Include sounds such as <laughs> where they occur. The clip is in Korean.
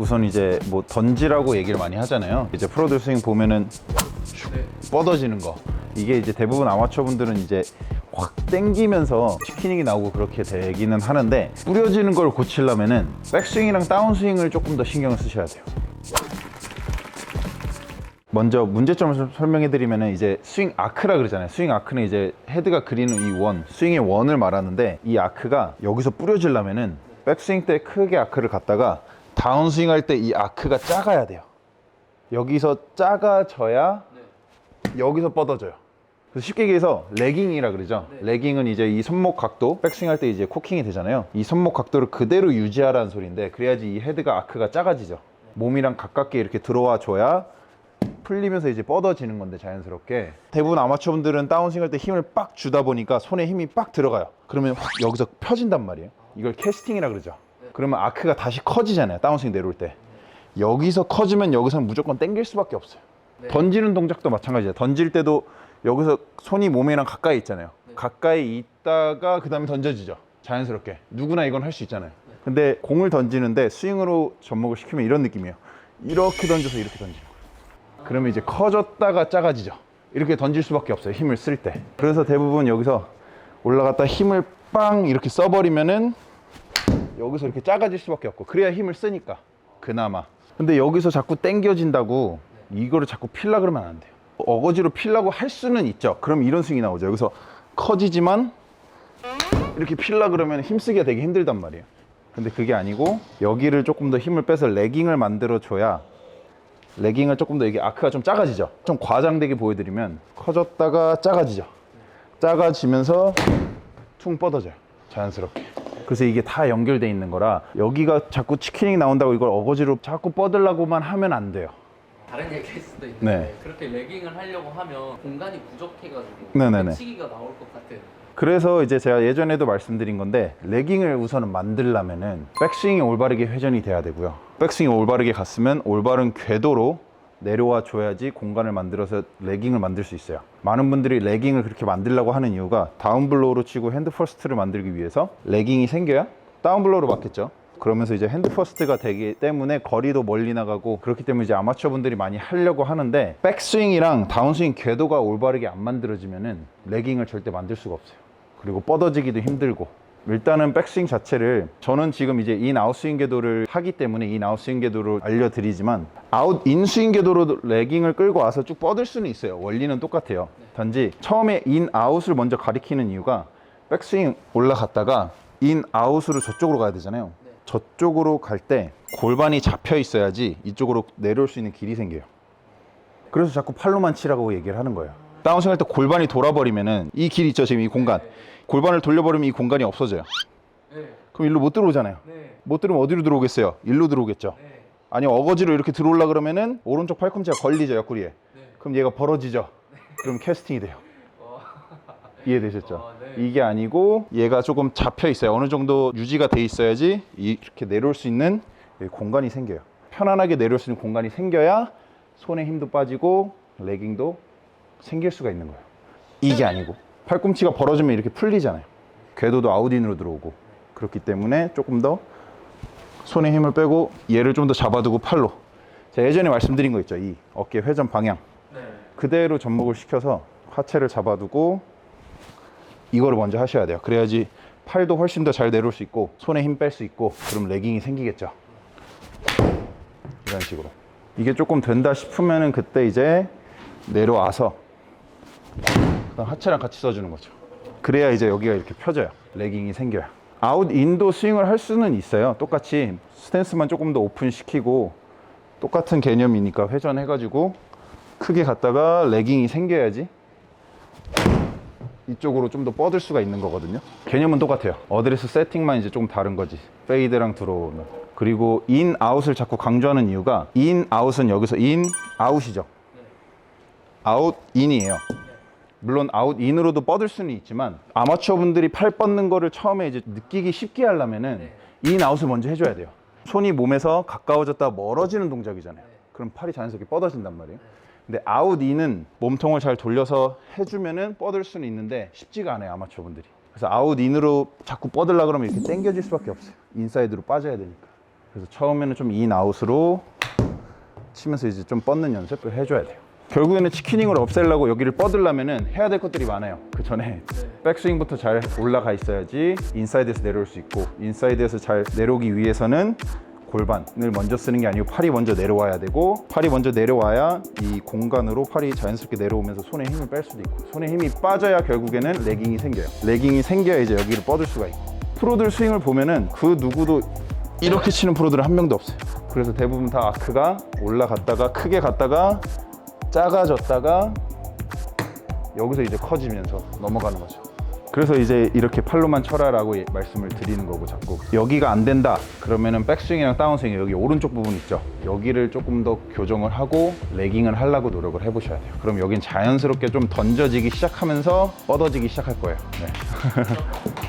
우선 이제 뭐 던지라고 얘기를 많이 하잖아요. 이제 프로들 스윙 보면은 슉 뻗어지는 거. 이게 이제 대부분 아마추어 분들은 이제 확 땡기면서 치키닝이 나오고 그렇게 되기는 하는데 뿌려지는 걸 고치려면은 백스윙이랑 다운스윙을 조금 더 신경을 쓰셔야 돼요. 먼저 문제점을 좀 설명해 드리면은 이제 스윙 아크라 그러잖아요. 스윙 아크는 이제 헤드가 그리는 이 원, 스윙의 원을 말하는데 이 아크가 여기서 뿌려지려면은 백스윙 때 크게 아크를 갖다가 다운스윙 할 때 이 아크가 작아야 돼요. 여기서 작아져야 여기서 뻗어져요. 그래서 쉽게 얘기해서 레깅이라 그러죠. 레깅은 이제 이 손목 각도, 백스윙 할 때 이제 코킹이 되잖아요. 이 손목 각도를 그대로 유지하라는 소리인데 그래야지 이 헤드가 아크가 작아지죠. 몸이랑 가깝게 이렇게 들어와 줘야 풀리면서 이제 뻗어지는 건데 자연스럽게 대부분 아마추어 분들은 다운스윙 할 때 힘을 빡 주다 보니까 손에 힘이 빡 들어가요 그러면 확 여기서 펴진단 말이에요 이걸 캐스팅이라 그러죠 그러면 아크가 다시 커지잖아요 다운스윙 내려올 때. 여기서 커지면 여기서는 무조건 당길 수밖에 없어요. 던지는 동작도 마찬가지예요. 던질 때도 여기서 손이 몸이랑 가까이 있잖아요. 가까이 있다가 그 다음에 던져지죠 자연스럽게. 누구나 이건 할 수 있잖아요. 근데 공을 던지는데 스윙으로 접목을 시키면 이런 느낌이에요. 이렇게 던져서 이렇게 던지는 거예요. 그러면 이제 커졌다가 작아지죠. 이렇게 던질 수밖에 없어요. 힘을 쓸 때. 그래서 대부분 여기서 올라갔다 힘을 빵 이렇게 써버리면은 여기서 이렇게 작아질 수밖에 없고 그래야 힘을 쓰니까 그나마. 근데 여기서 자꾸 당겨진다고 이거를 자꾸 필라 그러면 안 돼요. 어거지로 필라고 할 수는 있죠. 그럼 이런 스윙이 나오죠. 여기서 커지지만 이렇게 필라 그러면 힘쓰기가 되게 힘들단 말이에요. 근데 그게 아니고 여기를 조금 더 힘을 빼서 레깅을 만들어 줘야 레깅을 조금 더 이게 아크가 좀 작아지죠. 좀 과장되게 보여드리면 커졌다가 작아지죠. 작아지면서 퉁 뻗어져요. 자연스럽게. 그래서 이게 다 연결돼 있는 거라 여기가 자꾸 치킨이 나온다고 이걸 어거지로 자꾸 뻗으려고만 하면 안 돼요. 다른 얘기일 수도 있는데 네. 그렇게 레깅을 하려고 하면 공간이 부족해가지고 네네네. 치기가 나올 것 같은 그래서 이제 제가 예전에도 말씀드린 건데 레깅을 우선은 만들려면은 백스윙이 올바르게 회전이 돼야 되고요. 백스윙이 올바르게 갔으면 올바른 궤도로 내려와 줘야지 공간을 만들어서 레깅을 만들 수 있어요. 많은 분들이 레깅을 그렇게 만들려고 하는 이유가 다운블로우로 치고 핸드 퍼스트를 만들기 위해서 레깅이 생겨야 다운블로우로 맞겠죠. 그러면서 이제 핸드 퍼스트가 되기 때문에 거리도 멀리 나가고 그렇기 때문에 이제 아마추어 분들이 많이 하려고 하는데 백스윙이랑 다운스윙 궤도가 올바르게 안 만들어지면은 레깅을 절대 만들 수가 없어요. 그리고 뻗어지기도 힘들고 일단은 백스윙 자체를 저는 지금 이제 인 아웃스윙 궤도를 하기 때문에 인 아웃스윙 궤도를 알려드리지만 아웃 인스윙 궤도로 레깅을 끌고 와서 쭉 뻗을 수는 있어요. 원리는 똑같아요. 단지 처음에 인 아웃을 먼저 가리키는 이유가 백스윙 올라갔다가 인 아웃으로 저쪽으로 가야 되잖아요. 저쪽으로 갈 때 골반이 잡혀 있어야지 이쪽으로 내려올 수 있는 길이 생겨요. 그래서 자꾸 팔로만 치라고 얘기를 하는 거예요. 다운스윙 할 때 골반이 돌아버리면은 이 길 있죠 지금 이 공간 골반을 돌려버리면 이 공간이 없어져요. 네. 그럼 일로 못 들어오잖아요. 네. 못 들어오면 어디로 들어오겠어요? 일로 들어오겠죠. 네. 아니 어거지로 이렇게 들어올라 그러면은 오른쪽 팔꿈치가 걸리죠 옆구리에. 네. 그럼 얘가 벌어지죠. 그럼 캐스팅이 돼요. 어, <laughs> 이해되셨죠? 어, 네. 이게 아니고 얘가 조금 잡혀 있어요. 어느 정도 유지가 돼 있어야지 이렇게 내려올 수 있는 여기 공간이 생겨요. 편안하게 내려올 수 있는 공간이 생겨야 손에 힘도 빠지고 레깅도 생길 수가 있는 거예요. 이게 아니고 팔꿈치가 벌어지면 이렇게 풀리잖아요. 궤도도 아웃인으로 들어오고 그렇기 때문에 조금 더 손에 힘을 빼고 얘를 좀 더 잡아두고 팔로 제가 예전에 말씀드린 거 있죠. 이 어깨 회전 방향 네. 그대로 접목을 시켜서 하체를 잡아두고 이거를 먼저 하셔야 돼요. 그래야지 팔도 훨씬 더 잘 내려올 수 있고 손에 힘 뺄 수 있고 그럼 레깅이 생기겠죠. 이런 식으로. 이게 조금 된다 싶으면은 그때 이제 내려와서 그다음 하체랑 같이 써주는 거죠. 그래야 이제 여기가 이렇게 펴져요. 레깅이 생겨요. 아웃 인도 스윙을 할 수는 있어요. 똑같이 스탠스만 조금 더 오픈 시키고 똑같은 개념이니까 회전해가지고 크게 갔다가 레깅이 생겨야지 이쪽으로 좀 더 뻗을 수가 있는 거거든요. 개념은 똑같아요. 어드레스 세팅만 이제 조금 다른 거지. 페이드랑 들어오는. 그리고 인, 아웃을 자꾸 강조하는 이유가 인, 아웃은 여기서 인, 아웃이죠. 아웃, 인이에요. 물론 아웃 인으로도 뻗을 수는 있지만 아마추어 분들이 팔 뻗는 거를 처음에 이제 느끼기 쉽게 하려면은 인 아웃을 먼저 해줘야 돼요. 손이 몸에서 가까워졌다 멀어지는 동작이잖아요. 그럼 팔이 자연스럽게 뻗어진단 말이에요. 근데 아웃 인은 몸통을 잘 돌려서 해주면은 뻗을 수는 있는데 쉽지가 않아요 아마추어 분들이. 그래서 아웃 인으로 자꾸 뻗으려 그러면 이렇게 당겨질 수밖에 없어요. 인사이드로 빠져야 되니까. 그래서 처음에는 좀 인 아웃으로 치면서 이제 좀 뻗는 연습을 해줘야 돼요. 결국에는 치키닝을 없애려고 여기를 뻗으려면은 해야 될 것들이 많아요. 그 전에 백스윙부터 잘 올라가 있어야지 인사이드에서 내려올 수 있고 인사이드에서 잘 내려오기 위해서는 골반을 먼저 쓰는 게 아니고 팔이 먼저 내려와야 되고 팔이 먼저 내려와야 이 공간으로 팔이 자연스럽게 내려오면서 손에 힘을 뺄 수도 있고 손에 힘이 빠져야 결국에는 레깅이 생겨요. 레깅이 생겨야 이제 여기를 뻗을 수가 있고 프로들 스윙을 보면은 그 누구도 이렇게 치는 프로들은 한 명도 없어요. 그래서 대부분 다 아크가 올라갔다가 크게 갔다가 작아졌다가 여기서 이제 커지면서 넘어가는 거죠. 그래서 이제 이렇게 팔로만 쳐라라고 예- 말씀을 드리는 거고 자꾸. 여기가 안 된다. 그러면은 백스윙이랑 다운스윙 여기 오른쪽 부분 있죠? 여기를 조금 더 교정을 하고 레깅을 하려고 노력을 해보셔야 돼요. 그럼 여긴 자연스럽게 좀 던져지기 시작하면서 뻗어지기 시작할 거예요. 네. <laughs>